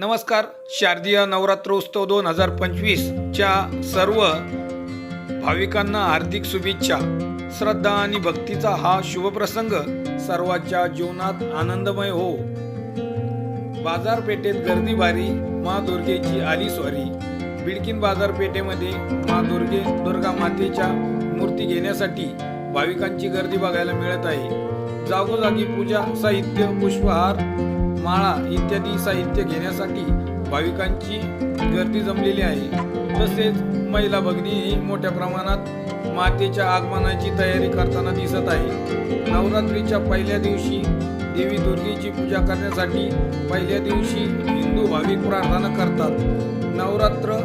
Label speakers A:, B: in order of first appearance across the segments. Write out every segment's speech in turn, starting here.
A: नमस्कार शारदीय नवरात्रोत्सव दोन हजार पंचवीसच्या सर्व भाविकांना हार्दिक शुभेच्छा. श्रद्धा आणि भक्तीचा हा शुभप्रसंग सर्वांच्या जीवनात आनंदमय हो. बाजारपेठेत गर्दी भारी मा दुर्गेची आली स्वारी. बिडकीन बाजारपेठेमध्ये मा दुर्गे दुर्गा मातेच्या मूर्ती घेण्यासाठी भाविकांची गर्दी बघायला मिळत आहे. जागोजागी पूजा साहित्य पुष्पहार माळा इत्यादी साहित्य घेण्यासाठी भाविकांची गर्दी जमलेली आहे. तसेच महिला भगिनीही मोठ्या प्रमाणात मातेच्या आगमनाची तयारी करताना दिसत आहे नवरात्रीच्या पहिल्या दिवशी देवी दुर्गेची पूजा करण्यासाठी पहिल्या दिवशी हिंदू भाविक प्रार्थना करतात. नवरात्र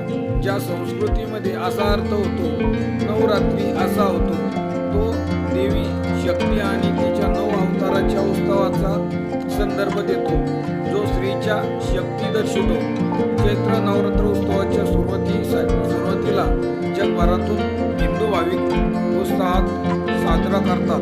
A: ज्या संस्कृतीमध्ये असा अर्थ होतो नवरात्री असा होतो. तो देवी शक्ती आणि तिच्या नऊ अवताराच्या उत्सवाचा संदर्भ देतो जो स्त्रीच्या शक्ती दर्शवतो. चैत्र नवरात्र उत्सवाच्या सुरुवाती सुरुवातीला जगभरातून हिंदू भाविक उत्साहात साजरा करतात.